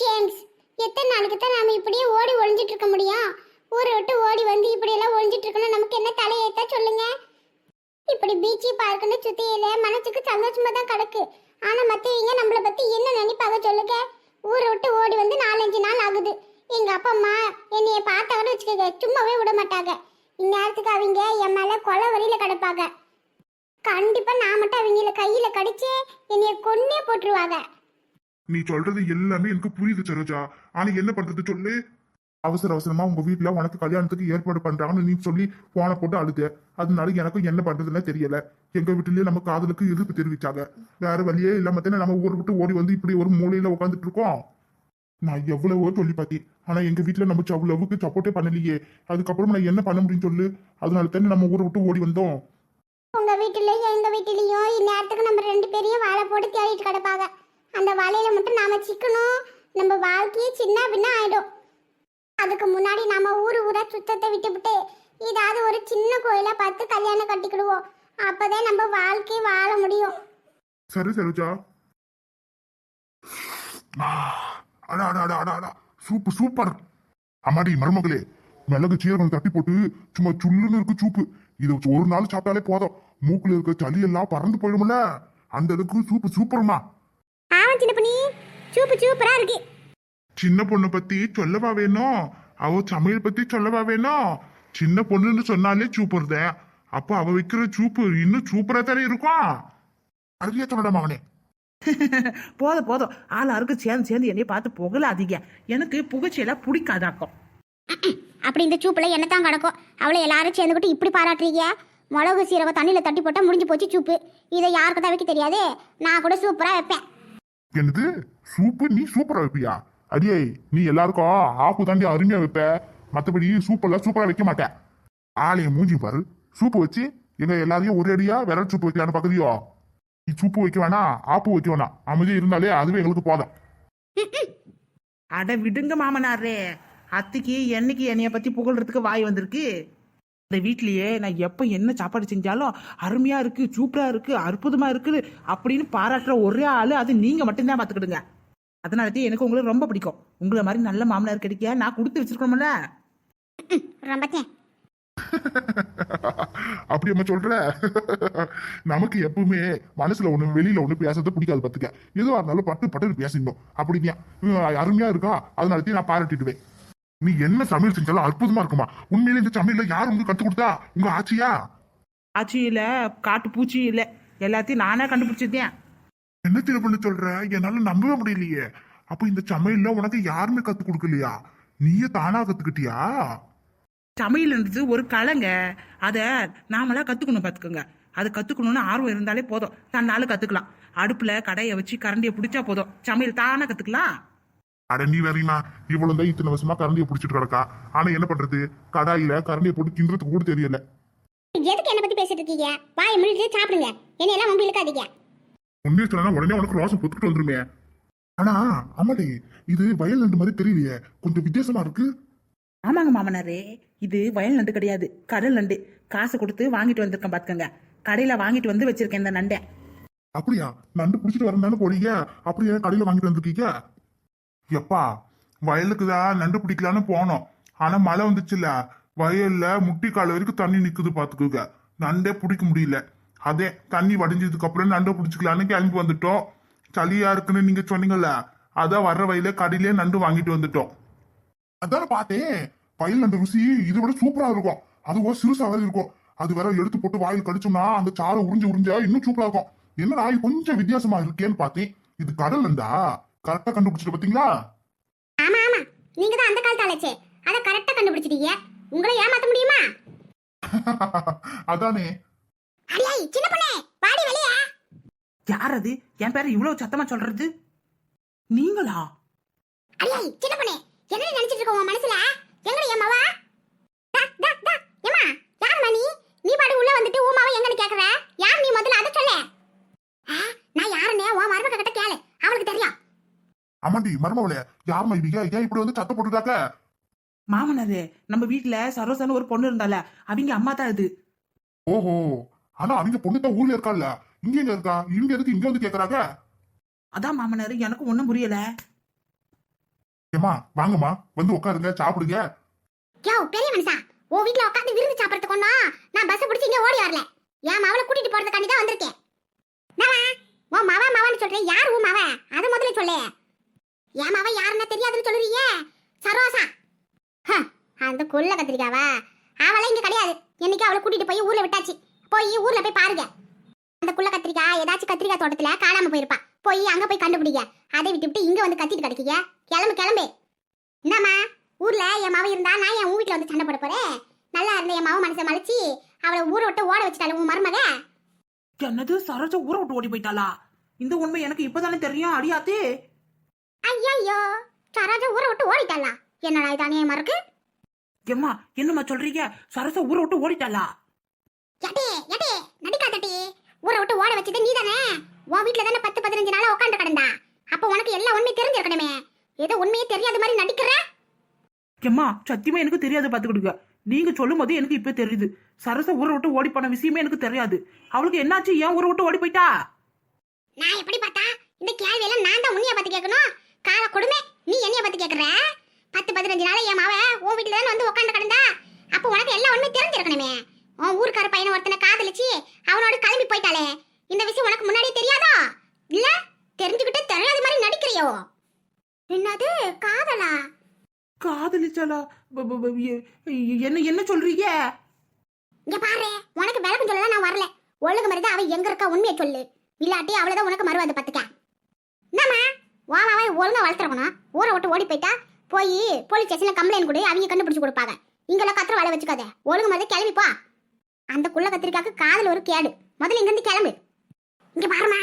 James எத்தனை நாளைக்கு தான் நாம இப்படியே ஓடி ஒளிஞ்சிட்டு இருக்க முடியும்? ஊரை விட்டு ஓடி வந்து இப்படி எல்லாம் ஒளிஞ்சிட்டு இருக்கணும் நமக்கு என்ன தலையேத்தா சொல்லுங்க? இப்படி பீச்சி பார்க்குன்னு சுத்தியில மனசுக்கு சந்தோஷமா தான் கிடக்கு. ஆனா மத்தவங்க நம்மளை பத்தி என்ன நினைப்பாங்க சொல்லுங்க? ஊரை விட்டு ஓடி வந்து நாலஞ்சு நாள் ஆகுது. எங்க அப்பா அம்மா என்னைய பார்த்தாங்கன்னு வச்சுக்கோங்க. சும்மாவே விட மாட்டாங்க. இந்நேரத்துக்கு அவங்க என் மேல கொலை வரியில கிடப்பாங்க. கண்டிப்பா நான் மட்டும் அவங்கள கையில கடிச்சு என்னைய கொன்னே போட்டுருவாங்க. நீ சொல்றது எல்லாமே எனக்கு புரியுது சரோஜா. ஆனா என்ன பண்றது சொல்லு? அவசர அவசரமா உங்க வீட்டுல உனக்கு கல்யாணத்துக்கு ஏற்பாடு பண்றாங்கன்னு நீ சொல்லி போன போட்டு அழுத. அதனால எனக்கும் என்ன பண்றதுன்னு தெரியல. எங்க வீட்டுலயே நம்ம காதலுக்கு எதிர்ப்பு தெரிவிச்சாங்க. வேற வழியே இல்லாம தானே நம்ம ஊரை விட்டு ஓடி வந்து இப்படி ஒரு மூலையில உட்காந்துட்டு இருக்கோம்? நான் எவ்வளவோ சொல்லி பார்த்தேன். ஆனா எங்க வீட்டுல நம்ம அவ்வளவுக்கு சப்போர்ட்டே பண்ணலையே. அதுக்கப்புறம் நான் என்ன பண்ண முடியும் சொல்லு? அதனால தானே நம்ம ஊரை விட்டு ஓடி வந்தோம். உங்க வீட்டுலயும் எங்க வீட்டுலயும் இந்நேரத்துக்கு நம்ம ரெண்டு பேரையும் வாழை போட்டு தேடிட்டு கிடப்பாங்க. அந்த வலையில மட்டும் நாம சிக்கணும். நம்ம வாழ்க்கையே சின்ன பின்ன ஆயிடும். அதுக்கு முன்னாடி நாம ஊரு ஊரா சுத்தத்தை விட்டுவிட்டு ஏதாவது ஒரு சின்ன கோயில பார்த்து கல்யாணம் கட்டிக்கிடுவோம். அப்பதான் நம்ம வாழ்க்கையை வாழ முடியும். சரி சரோஜா. அடா அடா அடா அடா அடா. சூப்பு சூப்பர். அம்மாடி மருமகளே மிளகு சீரகம் தட்டி போட்டு சும்மா சுள்ளுன்னு இருக்கு சூப்பு. இது ஒரு நாள் சாப்பிட்டாலே போதும். மூக்குல இருக்க சளி எல்லாம் பறந்து போயிடும்ல. அந்த அளவுக்கு சூப்பு சூப்பர்மா. ஆமா சின்ன பண்ணி. சூப்பு சூப்பரா இருக்கு. சின்ன பொண்ணு பத்தி சொல்லவா வேணும்? அவ சமையல் பத்தி சொல்லவா வேணும்? சின்ன பொண்ணுன்னு சொன்னாலே சூப்பர் தான் அப்ப அவ வைக்கிற சூப்பு இன்னும் சூப்பரா தானே இருக்கும்? அருகிய சொல்லடா அவனே போதும் போதும். ஆளாருக்கு சேர்ந்து சேர்ந்து என்னைய பார்த்து புகழாதீங்க. எனக்கு புகைச்செல்லாம் பிடிக்காதாக்கும் அப்படி இந்த சூப்புல என்ன தான் கிடக்கும் அவளை எல்லாரும் சேர்ந்துக்கிட்டு இப்படி பாராட்டுறீங்க? மிளகு சீரகம் தண்ணியில தட்டி போட்டா முடிஞ்சு போச்சு சூப்பு. இதை யாருக்கு தான் வைக்க தெரியாதே? நான் கூட சூப்பரா வைப்பேன். என்னது? சூப்பு? நீ சூப்பரா வைப்பியா? அடியே நீ எல்லாருக்கும் ஆப்பு தாண்டி அருமையா வைப்ப. மத்தபடி சூப்பெல்லாம் சூப்பரா வைக்க மாட்டேன் ஆளைய மூஞ்சி பாரு. சூப்பு வச்சு எங்க எல்லாரையும் ஒரே அடியா விரல் சூப்பு வைக்கலான்னு பகுதியோ நீ சூப்பு வைக்க வேணாம் ஆப்பு வைக்க வேணாம் அமைதியா இருந்தாலே அதுவே எங்களுக்கு போதும். அட விடுங்க மாமனாரே. அத்திக்கு என்னைக்கு என்னைய பத்தி புகழ்றதுக்கு வாய் வந்திருக்கு? இந்த வீட்லயே நான் எப்ப என்ன சாப்பாடு செஞ்சாலும் அருமையா இருக்கு சூப்பரா இருக்கு அற்புதமா இருக்கு அப்படின்னு பாராட்டுற ஒரே ஆளு அது நீங்க மட்டும்தான் பாத்துக்கிடுங்க. அதனாலதான் எனக்கு உங்களை ரொம்ப பிடிக்கும். உங்களை மாதிரி நல்ல மாமனார் கிடைக்க நான் கொடுத்து வச்சிருக்கணும்ல? அப்படி அம்மா சொல்ற? நமக்கு எப்பவுமே மனசுல ஒண்ணு வெளியில ஒண்ணு பேசுறது பிடிக்காது பாத்துக்க. எதுவா இருந்தாலும் பட்டு பட்டு பேசிடணும். அப்படிங்க அருமையா இருக்கா? அதனால நான் பாராட்டிடுவேன். நீ என்ன சமையல் செஞ்சாலும் அற்புதமா இருக்குமா? உண்மையிலே இந்த சமையல்ல யார் உங்களுக்கு கத்து கொடுத்தா? உங்க ஆச்சியா? ஆச்சி இல்ல காட்டு பூச்சி இல்ல. எல்லாத்தையும் நானே கண்டுபிடிச்சிருந்தேன். என்ன திருப்பண்ணு சொல்ற? என்னால நம்பவே முடியலையே. அப்ப இந்த சமையல்ல உனக்கு யாருமே கத்து கொடுக்கலையா? நீயே தானா கத்துக்கிட்டியா? சமையல்ன்றது ஒரு கலைங்க. அதை நாமளா கத்துக்கணும் பார்த்துக்கோங்க அதை கத்துக்கணும்னு ஆர்வம் இருந்தாலே போதும். தன்னால கத்துக்கலாம். அடுப்புல கடையை வச்சு கரண்டியை பிடிச்சா போதும். சமையல் தானே கத்துக்கலாம்? அட நீ வேறீமா இவ்வளவு தான் இத்தனை வருஷமா கரண்டியை பிடிச்சிட்டு கிடக்கா? ஆனா என்ன பண்றது? கடாயில கரண்டியை போட்டு கிண்டுறதுக்கு கூட தெரியல. எதுக்கு என்ன பத்தி பேசிட்டு இருக்கீங்க? வாயை முடிச்சு சாப்பிடுங்க. என்ன எல்லாம் மும்பி இழுக்காதீங்க. உண்மையை சொன்னா உடனே உனக்கு ரோசம் பொத்துக்கிட்டு வந்துருமே. ஆனா அம்மாடி இது வயல் நண்டு மாதிரி தெரியலையே. கொஞ்சம் வித்தியாசமா இருக்கு. ஆமாங்க மாமனாரே இது வயல் நண்டு கிடையாது. கடல் நண்டு. காசு கொடுத்து வாங்கிட்டு வந்திருக்கேன் பாத்துக்கோங்க. கடையில வாங்கிட்டு வந்து வச்சிருக்கேன் இந்த நண்டை. அப்படியா? நண்டு பிடிச்சிட்டு வரந்தானே போறீங்க? அப்படியே கடையில வாங்கிட்டு வந்திருக்கீங்க? எப்பா வயலுக்கு தான் நண்டு பிடிக்கலான்னு போனோம். ஆனா மழை வந்துச்சுல்ல வயல்ல முட்டி கால வரைக்கும் தண்ணி நிக்குது பாத்துக்கோங்க. நண்டே பிடிக்க முடியல. அதே தண்ணி வடிஞ்சதுக்கு அப்புறம் நண்டை பிடிச்சிக்கலான்னு கிளம்பி வந்துட்டோம். சளியா இருக்குன்னு நீங்க சொன்னீங்கல்ல அதான் வர்ற வயல கடையிலே நண்டு வாங்கிட்டு வந்துட்டோம். அதான பார்த்தேன். வயல் நண்டு ருசி இதை விட சூப்பரா இருக்கும். அதுவும் சிறுசா வேற இருக்கும். அது வேற எடுத்து போட்டு வாயில் கடிச்சோம்னா அந்த சாரை உறிஞ்சு உறிஞ்சா இன்னும் சூப்பரா இருக்கும். என்ன இது கொஞ்சம் வித்தியாசமா இருக்கேன்னு பார்த்தேன். இது கடல் நண்டா? கரெக்டா கண்டுபிடிச்சிட்டு பாத்தீங்களா? ஆமா ஆமா. நீங்க தான் அந்த காலத்து ஆளச்சே. அதை கரெக்டா கண்டுபிடிச்சிட்டீங்க. உங்களை ஏமாத்த முடியுமா? அதானே. அடியே சின்ன பொண்ணே வாடி வெளியே. யார் அது என் பேரை இவ்வளவு சத்தமா சொல்றது? நீங்களா? அடியே சின்ன பொண்ணே என்ன நினைச்சிட்டு இருக்க உன் மனசுல? எங்கடி என் மாவா? டா டா டா ஏமா யார் மணி நீ பாடு உள்ள வந்துட்டு உன் மாவா எங்கன்னு கேக்குற? யார் நீ முதல்ல அதை சொல்லு. ஆ, நான் யாருன்னே உன் மருமக கிட்ட கேளு. அவளுக்கு தெரியும். ஆமாண்டி மருமவளே. யாருமா இவங்க ஏன் இப்படி வந்து சத்தம் போட்டுட்டாக்க மாமனாரே நம்ம வீட்டுல சரோசான்னு ஒரு பொண்ணு இருந்தால அவங்க அம்மா தான் இது ஓஹோ. ஆனா அவங்க பொண்ணு தான் ஊர்ல இருக்கால்ல இங்க எங்க இருக்கா? இவங்க எதுக்கு இங்க வந்து கேக்குறாங்க? அதான் மாமனாரு எனக்கு ஒண்ணும் புரியல. ஏமா வாங்கம்மா. வந்து உட்காருங்க சாப்பிடுங்க. யோ பெரிய மனுஷா. உன் வீட்ல உட்காந்து விருந்து சாப்பிடறதுக்கு ஒண்ணா நான் பஸ் பிடிச்சி இங்க ஓடி வரல. என் மவளை கூட்டிட்டு போறதுக்காண்டி தான் வந்திருக்கேன். என்னவா உன் மவ மவன்னு சொல்றேன். யார் உன் மவ? அதை முதல்ல சொல்லு. என் மவ யாருன்னா தெரியாதுன்னு சொல்லுறீங்க? சரோசா. ஹ, அந்த கொள்ள கத்திரிக்காவா? அவளை இங்க கிடையாது. என்னைக்கு அவளை கூட்டிட்டு போய் ஊர்ல விட்டாச்சு. போய் ஊர்ல போய் பாருங்க. அந்த குள்ள கத்திரிக்காய் ஏதாச்சும் கத்திரிக்காய் தோட்டத்துல காணாம போயிருப்பா. போய் அங்க போய் கண்டுபிடிங்க. அதை விட்டுவிட்டு இங்க வந்து கத்திட்டு கிடைக்கீங்க. கிளம்பு கிளம்பு. என்னம்மா ஊர்ல என் மாவ இருந்தா நான் என் வீட்டுல வந்து சண்டை போட போறேன்? நல்லா இருந்த என் மாவ மனசை மலைச்சு அவளை ஊரை விட்டு ஓட வச்சுட்டாள் உன் மருமக? என்னது சரோஜா ஊரை விட்டு ஓடி போயிட்டாளா? இந்த உண்மை எனக்கு இப்பதானே தெரியும் அடியாத்தே. ஐயோ சரோஜா ஊரை விட்டு ஓடிட்டாளா? என்னடா இது அநியாயமா இருக்கு? எம்மா என்னம்மா சொல்றீங்க? சரசா ஊரை விட்டு ஓடிட்டாளா? எட்டே எட்டே நடிக்காதட்டி ஊரை விட்டு ஓட வச்சது நீ தானே உன் வீட்ல தானே பத்து பதினஞ்சு நாளா உட்காந்து கிடந்தா? அப்ப உனக்கு எல்லா உண்மையும் தெரிஞ்சிருக்கணுமே. ஏதோ உண்மையே தெரியாத மாதிரி நடிக்கிற? எம்மா சத்தியமா எனக்கு தெரியாது பாத்துக்கிடுங்க. நீங்க சொல்லும் போது எனக்கு இப்ப தெரியுது. சரசா ஊரை விட்டு ஓடி போன விஷயமே எனக்கு தெரியாது. அவளுக்கு என்னாச்சு? ஏன் ஊரை விட்டு ஓடி போயிட்டா? நான் எப்படி பார்த்தா இந்த கேள்வி எல்லாம் நான் தான் உன்னைய பத்தி கேட்கணும். கால கொடுமை. நீ என்னைய பத்தி கேக்குற? பத்து பதினஞ்சு நாள் என் மாவ உன் வீட்டுல தானே வந்து உட்காந்து கிடந்தா? அப்ப உனக்கு எல்லாம் உண்மை தெரிஞ்சிருக்கணுமே. உன் ஊர்க்கார பையனை ஒருத்தனை காதலிச்சு அவனோட கிளம்பி போயிட்டாளே. இந்த விஷயம் உனக்கு முன்னாடியே தெரியாதா? இல்ல? தெரிஞ்சுக்கிட்டு தெரியாத மாதிரி நடிக்கிறியோ? என்னது? காதலா? எ- என்ன என்ன சொல்றீங்க? இங்க பாரு உனக்கு விளக்கம் சொல்லதான் நான் வரல. ஒழுங்கு மாதிரி தான் அவ எங்க இருக்கா உண்மையை சொல்லு. இல்லாட்டி அவ்வளவுதான் உனக்கு மறுவாது பத்துக்க. என்னம்மா? ஒழுங்கா வளர்த்துறக்கணும் ஊரை விட்டு ஓடி போயிட்டா? போய் போலீஸ் ஸ்டேஷன்ல கம்ப்ளைண்ட் கொடு அவங்க கண்டுபிடிச்சு கொடுப்பாங்க. இங்கெல்லாம் கத்திர வேலை வச்சுக்காத. ஒழுங்கு மாதிரி கிளம்பி போ. அந்த குள்ள கத்திரிக்காக்கு காதல் ஒரு கேடு. முதல்ல இங்கிருந்து கிளம்பு. இங்க பாருமா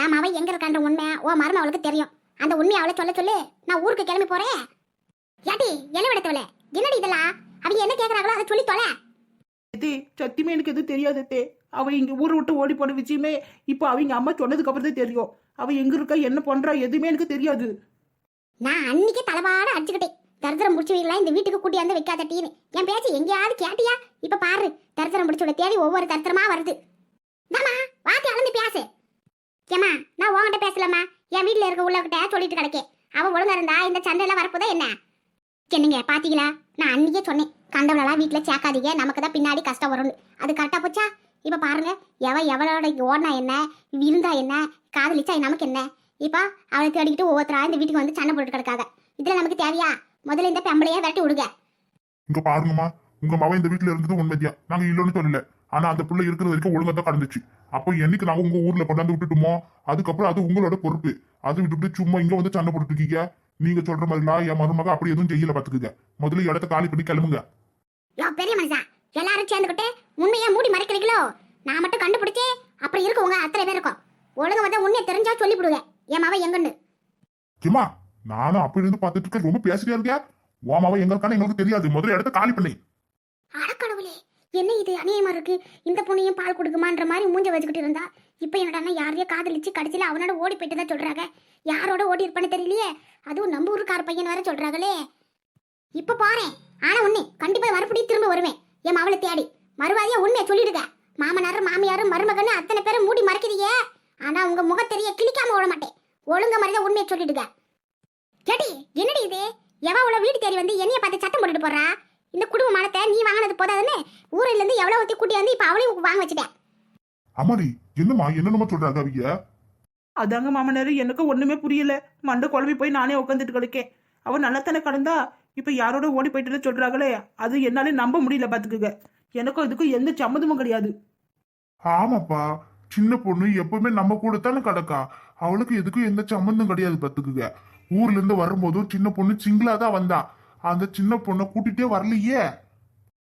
என் மாவை எங்க இருக்கான்ற உண்மை ஓ மரும அவளுக்கு தெரியும். அந்த உண்மையை அவளை சொல்ல சொல்லு. நான் ஊருக்கு கிளம்பி போறேன். ஏட்டி என்ன விடத்தவளே என்னடி இதெல்லாம்? அவங்க என்ன கேட்குறாங்களோ அதை சொல்லி தொலை. இது சத்தியமே எனக்கு எதுவும் தெரியாது அவள் இங்கே ஊரை விட்டு ஓடி போன விஷயமே இப்போ அவங்க அம்மா சொன்னதுக்கு அப்புறம் தான் தெரியும். அவள் எங்கே இருக்கா என்ன பண்ணுறா எதுவுமே எனக்கு தெரியாது. நான் அன்னைக்கே தலைவாட அடிச்சுக்கிட்டேன். தரித்திரம் முடிச்சவங்களா இந்த வீட்டுக்கு கூட்டியாந்து வைக்காத டீனு. என் பேச்சு எங்கேயாவது கேட்டியா? இப்போ பாரு தரித்திரம் முடிச்சவளை தேடி ஒவ்வொரு தரித்திரமா வருது. தாமா வாத்தி அளந்து பேசு. ஏமா நான் உன்கிட்ட பேசலாமா என் வீட்டில் இருக்க உள்ளவகிட்ட சொல்லிட்டு கிடக்கேன். அவள் ஒழுங்கா இருந்தா இந்த சண்டையெல்லாம் வரப்போதா என்ன? என்னங்க பாத்தீங்களா? நான் அன்னைக்கே சொன்னேன் கண்டவளெல்லாம் வீட்டுல சேர்க்காதீங்க நமக்கு தான் பின்னாடி கஷ்டம் வரும்னு. அது கரெக்டா போச்சா? இப்ப பாருங்க எவ எவளோட ஓடனா என்ன இருந்தா என்ன காதலிச்சா நமக்கு என்ன? இப்போ அவளை தேடிக்கிட்டு ஒவ்வொருத்தரா இந்த வீட்டுக்கு வந்து சண்டை போட்டு கிடக்காங்க இதில் நமக்கு தேவையா? முதல்ல இந்த பெம்பளைய விரட்டி விடுங்க. இங்க பாருங்கம்மா உங்க மவன் இந்த வீட்டுல இருந்தது உண்மைதியா நாங்க இல்லைன்னு சொல்லல. ஆனா அந்த புள்ள இருக்கிற வரைக்கும் ஒழுங்கா தான் கடந்துச்சு. அப்போ என்னைக்கு நாங்க உங்க ஊர்ல கொண்டாந்து விட்டுட்டுமோ அதுக்கப்புறம் அது உங்களோட பொறுப்பு. அது விட்டுட்டு சும்மா இங்க வந்து சண்டை போட்டுட்டு இருக்கீங்க? நீங்க சொல்ற மாதிரிலாம் என் மருமக அப்படி எதுவும் செய்யல பாத்துக்குங்க. முதல்ல இடத்த காலி பண்ணி கிளம்புங்க. யோ பெரிய மனுஷா எல்லாரும் சேர்ந்துக்கிட்டு உண்மையை மூடி மறைக்கிறீங்களோ? நான் மட்டும் கண்டுபிடிச்சே அப்புறம் இருக்கு உங்க அத்தனை பேர் இருக்கும் ஒழுங்கு வந்து உண்மையை தெரிஞ்சா சொல்லிவிடுங்க. என் மாவ எங்கன்னு. ஏமா நானும் அப்படி இருந்து பார்த்துட்டு இருக்க ரொம்ப பேசிட்டே இருக்கியா? உன் மவன் எங்க இருக்கான்னு எங்களுக்கு தெரியாது. முதல்ல இடத்த காலி பண்ணி. அடக்கடவுளே. என்ன இது? அநியாயமா இருக்கு. இந்த பொண்ணையும் பால் கொடுக்குமான்ற மாதிரி மூஞ்ச வச்சுக்கிட்டு இருந்தா. இப்போ என்னடா யாரையோ காதலிச்சு கடைசியில் அவனோட ஓடி போயிட்டு தான் சொல்றாங்க. யாரோட ஓடி இருப்பான்னு தெரியலையே. அதுவும் நம்ம ஊருக்கார பையன் வேற சொல்றாங்களே. இப்போ போறேன் ஆனா உன்னை கண்டிப்பா மறுபடியும் திரும்ப வருவேன். என் அவளை தேடி. மறுவாதியா உண்மையை சொல்லிடுங்க. மாமனாரும் மாமியாரும் மருமகன்னு அத்தனை பேரும் மூடி மறைக்கிறீங்க ஆனா உங்க முகத்தெரிய கிளிக்காம விட மாட்டேன். ஒழுங்க மாதிரிதான் உண்மையை சொல்லிடுங்க. கேடி என்னடி இது? எவ உள்ள வீடு தேடி வந்து என்னைய பார்த்து சத்தம் போட்டுட்டு போறா? இந்த குடும்ப மானத்தை நீ வாங்கினது போதாதுன்னு ஊரில் இருந்து எவ்வளவு ஒத்தி கூட்டி வந்து இப்ப அவளையும் வாங்க வச்சுட்டேன். அம்மாடி என்னம்மா என்னென்னமோ சொல்றாங்க அவங்க அதாங்க மாமனார் எனக்கு ஒண்ணுமே புரியல. மண்டை குழம்பி போய் நானே உட்காந்துட்டு கிடக்கேன். அவ நல்லத்தானே கடந்தா? இப்ப யாரோட ஓடி போயிட்டு சொல்றாங்களே? அது என்னால நம்ப முடியல பாத்துக்குங்க. எனக்கும் இதுக்கும் எந்த சம்மதமும் கிடையாது. ஆமாப்பா சின்ன பொண்ணு எப்பவுமே நம்ம கூட தானே கிடக்கா? அவளுக்கு எதுக்கும் எந்த சம்மந்தம் கிடையாது பத்துக்குங்க. ஊர்ல இருந்து வரும்போதும் சின்ன பொண்ணு சிங்கிளா தான் வந்தா. அந்த சின்ன பொண்ணை கூட்டிட்டே வரலையே?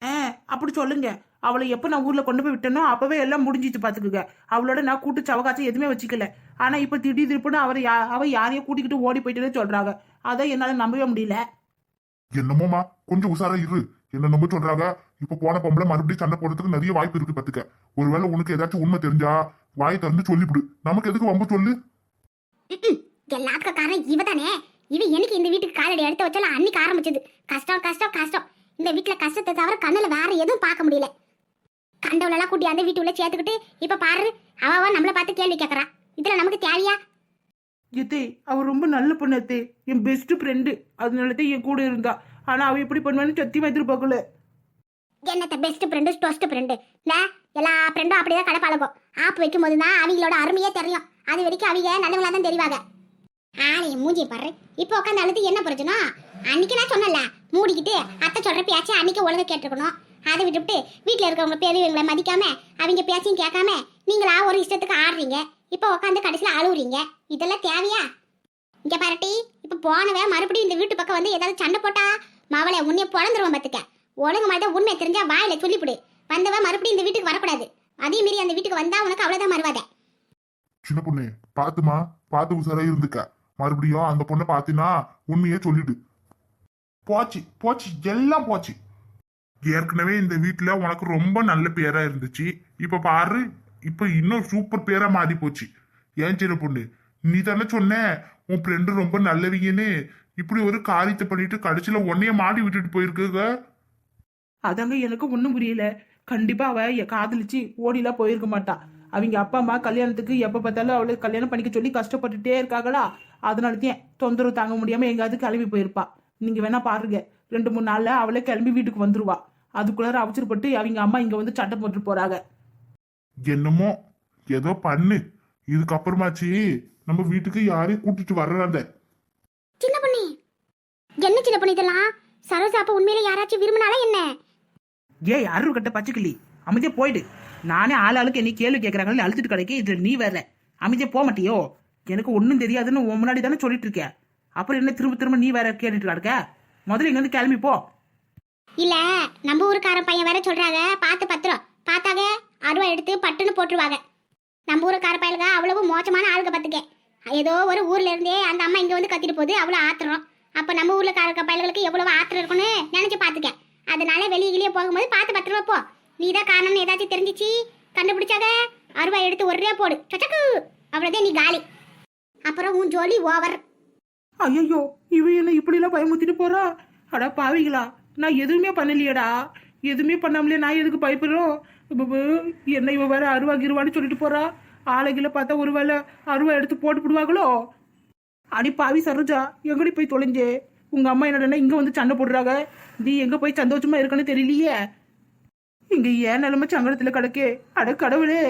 ஆ அப்படி சொல்லுங்க. அவளை எப்போ நான் ஊர்ல கொண்டு போய் விட்டனோ அப்பவே எல்லாம் முடிஞ்சிச்சு பாத்துக்குங்க. அவளோட நான் கூட்டு சவகாசம் எதுவுமே வச்சுக்கல. ஆனா இப்ப திடீர் திருப்புன்னு அவர் யா அவ யாரையோ கூட்டிக்கிட்டு ஓடி போயிட்டுன்னு சொல்றாங்க. அதை என்னால நம்பவே முடியல. என்னமோமா கொஞ்சம் உசாரா இரு. என்னென்னமோ சொல்றாங்க? இப்ப போன பொம்பளை மறுபடியும் சண்டை போடுறதுக்கு நிறைய வாய்ப்பு இருக்கு பத்துக்க. ஒருவேளை உனக்கு ஏதாச்சும் உண்மை தெரிஞ்சா வாயை திறந்து சொல்லிவிடு. நமக்கு எதுக்கு வம்பு சொல்லு? எல்லாத்துக்கும் காரணம் இவ இவ எனக்கு இந்த வீட்டுக்கு காலடி எடுத்து வச்சாலும் அன்னைக்கு ஆரம்பிச்சது. கஷ்டம் கஷ்டம் கஷ்டம். இந்த வீட்டுல கஷ்டத்தை தவிர கண்ணுல வேற எதுவும் பார்க்க முடியல. கண்டவளெல்லாம் கூட்டி அந்த வீட்டுக்குள்ள சேர்த்துக்கிட்டு இப்ப பாரு அவ நம்மள பார்த்து கேள்வி கேக்குறா. இதுல நமக்கு தேவையா? எத்தே அவ ரொம்ப நல்ல பொண்ணு அத்தே என் பெஸ்ட் ஃப்ரெண்டு அதனால தான் என் கூட இருந்தா. ஆனா அவ எப்படி பண்ணுவான்னு சத்தியமா எதிர்பார்க்கல என்னத்த பெஸ்ட் ஃப்ரெண்டு டொஸ்ட் ஃப்ரெண்டு இல்ல எல்லா ஃப்ரெண்டும் அப்படிதான் கடை பழகும் ஆப் வைக்கும் போது தான் அவங்களோட அருமையே தெரியும். அது வரைக்கும் அவங்க நல்லவங்களா தான் தெரிவாங்க. ஆளைய மூஞ்சி பாரு. இப்போ உட்காந்து அழுது என்ன பிரச்சனை அன்னைக்கு நான் சொன்னல மூடிக்கிட்டு அத்தை சொல்ற பேச்சு அன்னைக்கு ஒழுங்க கேட்டிருக்கணும். அதை விட்டுவிட்டு வீட்டில் இருக்கவங்க பெரியவங்களை மதிக்காம அவங்க பேச்சையும் கேட்காம நீங்களா ஒரு இஷ்டத்துக்கு ஆடுறீங்க? இப்போ உட்காந்து கடைசியில் அழுவுறீங்க. இதெல்லாம் தேவையா? இங்கே பாருட்டி இப்போ போனவன் மறுபடியும் இந்த வீட்டு பக்கம் வந்து ஏதாவது சண்டை போட்டா மவளை உன்னைய பிறந்துருவோம் பார்த்துக்க ஒழுங்கு மாதிரி உண்மை தெரிஞ்சா வாயில சொல்லிவிடு வந்தவன் மறுபடியும் இந்த வீட்டுக்கு வரக்கூடாது. அதே மீறி அந்த வீட்டுக்கு வந்தா உனக்கு அவ்வளோதான் மறுவாத. சின்ன பொண்ணு பாத்துமா பார்த்து உசாரா இருந்துக்க. மறுபடியும் அந்த பொண்ணை பார்த்தினா உண்மையே சொல்லிடு. போச்சு போச்சு எல்லாம் போச்சு. ஏற்கனவே இந்த வீட்டுல உனக்கு ரொம்ப நல்ல பேரா இருந்துச்சு. இப்ப பாரு இப்ப இன்னும் சூப்பர் பேரா மாறி போச்சு. ஏன் சின்ன பொண்ணு? நீ தானே சொன்ன உன் ஃப்ரெண்டு ரொம்ப நல்லவீங்கன்னு. இப்படி ஒரு காரியத்தை பண்ணிட்டு கடைசியில உன்னைய மாடி விட்டுட்டு போயிருக்குங்க. அதாங்க எனக்கு ஒன்றும் புரியல. கண்டிப்பா அவ காதலிச்சு ஓடிலாம் போயிருக்க மாட்டா. அவங்க அப்பா அம்மா கல்யாணத்துக்கு எப்ப பார்த்தாலும் அவளை கல்யாணம் பண்ணிக்க சொல்லி கஷ்டப்பட்டுட்டே இருக்காங்களா? அதனால தான் தொந்தரவு தாங்க முடியாம எங்காவது கிளம்பி போயிருப்பா. நீங்க வேணா பாருங்க. ரெண்டு மூணு நாள்ல அவளே கிளம்பி வீட்டுக்கு வந்துருவா. அதுக்குள்ளார அவசரப்பட்டு அவங்க அம்மா இங்க வந்து சட்டை போட்டு போறாங்க. என்னமோ? ஏதோ பண்ணு. இதுக்கப்புறமாச்சு நம்ம வீட்டுக்கு யாரையும் கூட்டிட்டு வர்றாங்க சின்ன பொண்ணு. என்ன சின்ன பொண்ணு இதெல்லாம்? சரோஜா அப்ப உண்மையில யாராச்சும் விரும்பினாலா என்ன? ஏ யாரும் கட்ட பச்சைக்கிளி. அமைதியா போயிடு. நானே ஆள் ஆளுக்கு என்ன கேள்வி கேட்கறாங்கன்னு அழுத்துட்டு கிடைக்க இதுல நீ வேற. அமைதியா போக மாட்டியோ? எனக்கு ஒன்றும் தெரியாதுன்னு உன் முன்னாடி தானே சொல்லிட்டு இருக்கேன். அப்புறம் என்ன திரும்ப திரும்ப நீ வேற கேட்டுட்டு கிடக்க முதல்ல இங்க வந்து கிளம்பி போ. இல்ல நம்ம ஊருக்காரன் பையன் வேற சொல்றாங்க. பார்த்து பத்திரம். பார்த்தாங்க அருவா எடுத்து பட்டுன்னு போட்டுருவாங்க. நம்ம ஊருக்கார பையலுங்க அவ்வளவு மோசமான ஆளுங்க பார்த்துக்க. ஏதோ ஒரு ஊர்ல இருந்தே அந்த அம்மா இங்க வந்து கத்திட்டு போகுது அவ்வளோ ஆத்திரம். அப்ப நம்ம ஊர்ல காரக்க பயல்களுக்கு எவ்வளவு ஆத்திரம் இருக்கும்னு நினைச்சு பாத்துக்க அதனால வெளியே வெளியே போகும்போது பார்த்து பத்திரமா போ. நீதான் காரணம்னு ஏதாச்சும் தெரிஞ்சிச்சு? கண்டுபிடிச்சாக அருவா எடுத்து ஒரே போடு. சச்சக்கு! அவ்வளோதான் நீ காலி. அப்புறம் உன் ஜோலி ஓவர். ஐயோ இவ என்ன இப்படி எல்லாம் பயமுத்திட்டு போறா? அடா பாவிங்களா நான் எதுவுமே பண்ணலையேடா. எதுவுமே பண்ணாமலே நான் எதுக்கு பயப்படுறோம் என்ன இவ வேற அருவா கிருவான்னு சொல்லிட்டு போறா? ஆளுகளை பார்த்தா ஒரு வேலை அருவா எடுத்து போட்டு விடுவாங்களோ? அடி பாவி சரோஜா எங்கடி போய் தொலைஞ்சே? உங்க அம்மா என்னடா இங்க வந்து சண்டை போடுறாங்க? நீ எங்க போய் சந்தோஷமா இருக்கன்னு தெரியலையே? இங்க ஏன் நிலைமை சங்கடத்துல கிடக்கே? அட கடவுளே.